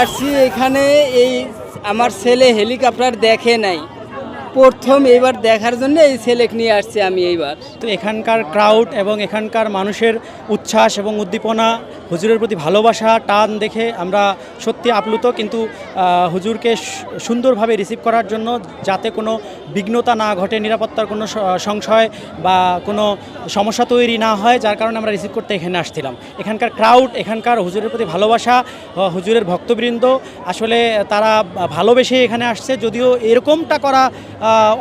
আসছি এখানে এই আমার ছেলে হেলিকপ্টার দেখে নাই। প্রথম এইবার দেখার জন্য এই ছেলেক নিয়ে আসছি আমি এইবার। তো এখানকার ক্রাউড এবং এখানকার মানুষের উচ্ছ্বাস এবং উদ্দীপনা, হুজুরের প্রতি ভালোবাসা, টান দেখে আমরা সত্যি আপ্লুত। কিন্তু হুজুরকে সুন্দরভাবে রিসিভ করার জন্য যাতে কোনো বিঘ্নতা না ঘটে, নিরাপত্তার কোনো সংশয় বা কোনো সমস্যা তৈরি না হয়, যার কারণে আমরা রিসিভ করতে এখানে আসছিলাম। এখানকার ক্রাউড এখানকার হুজুরের প্রতি ভালোবাসা হুজুরের ভক্তবৃন্দ, আসলে তারা ভালোবেসে এখানে আসছে। যদিও এরকমটা করা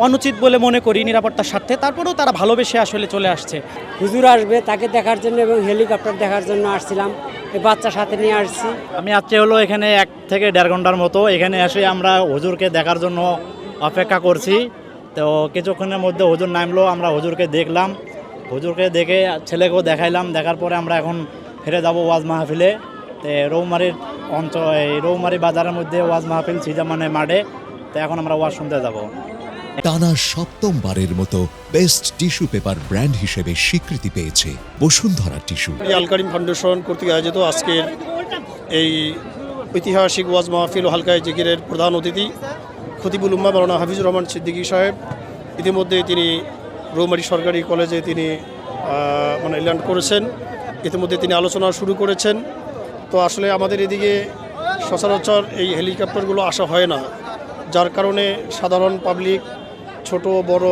অনুচিত বলে মনে করি নিরাপত্তার স্বার্থে। তারপরেও তারা ভালোবেসে আসলে চলে আসছে। হুজুর আসবে তাকে দেখার জন্য এবং হেলিকপ্টার দেখার জন্য আসছিলাম। এই বাচ্চার সাথে নিয়ে আসছি। আমি আজকে হলো এখানে এক থেকে দেড় ঘণ্টার মতো। এখানে এসে আমরা হুজুরকে দেখার জন্য অপেক্ষা করছি। তো কিছুক্ষণের মধ্যে হুজুর নামলো আমরা হুজুরকে দেখলাম। হুজুরকে দেখে ছেলেকেও দেখাইলাম। দেখার পরে আমরা এখন ফিরে যাব ওয়াজ মাহফিলে। তো রৌমারির অঞ্চল এই রৌমারি বাজারের মধ্যে ওয়াজ মাহফিল সিজামানে মাঠে। তো এখন আমরা ওয়াজ শুনতে যাব। টানা সপ্তমবারের মতো বেস্ট টিস্যু পেপার ব্র্যান্ড হিসেবে স্বীকৃতি পেয়েছে বসুন্ধরা টিস্যু। এই আল কারিম ফাউন্ডেশন কর্তৃক আয়োজিত আজকের এই ঐতিহাসিক ওয়াজ মাহফিল হালকায় জিকিরের প্রধান অতিথি খতিবুল উম্মা মাওলানা হাফিজুর রহমান সিদ্দিকী সাহেব। ইতিমধ্যে তিনি রৌমারি সরকারি কলেজে তিনি মানে ল্যান্ড করেছেন। ইতিমধ্যে তিনি আলোচনা শুরু করেছেন। তো আসলে আমাদের এদিকে সচরাচর এই হেলিকপ্টারগুলো আসা হয় না, যার কারণে সাধারণ পাবলিক ছোট, বড়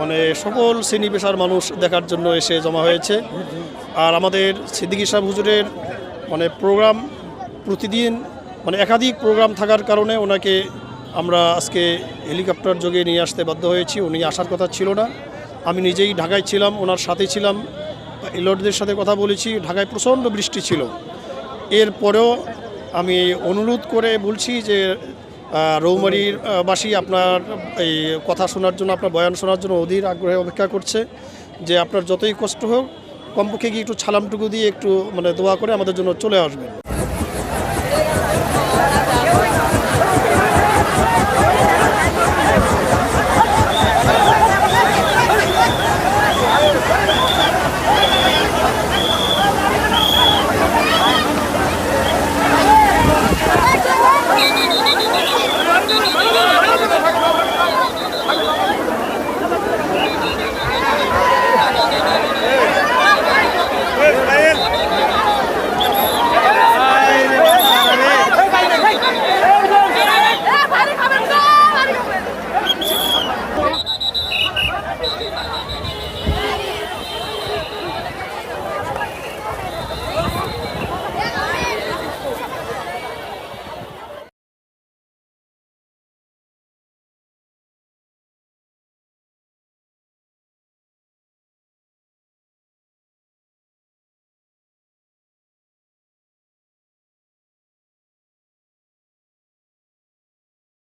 মানে সকল শ্রেণি পেশার মানুষ দেখার জন্য এসে জমা হয়েছে। আর আমাদের সিদ্দিকী সাহেব হুজুরের মানে প্রোগ্রাম প্রতিদিন মানে একাধিক প্রোগ্রাম থাকার কারণে ওনাকে আমরা আজকে হেলিকপ্টার যোগে নিয়ে আসতে বাধ্য হয়েছি। উনি আসার কথা ছিল না। আমি নিজেই ঢাকায় ছিলাম, ওনার সাথে ছিলাম, এলর্টদের সাথে কথা বলেছি। ঢাকায় প্রচণ্ড বৃষ্টি ছিল। এরপরেও আমি অনুরোধ করে বলছি যে রৌমারির বাসী আপনার এই কথা শোনার জন্য, আপনার বয়ান শোনার জন্য অধীর আগ্রহে অপেক্ষা করছে যে আপনার যতই কষ্ট হোক, কমপক্ষে গিয়ে একটু ছালামটুকু দিয়ে একটু মানে দোয়া করে আমাদের জন্য চলে আসবেন।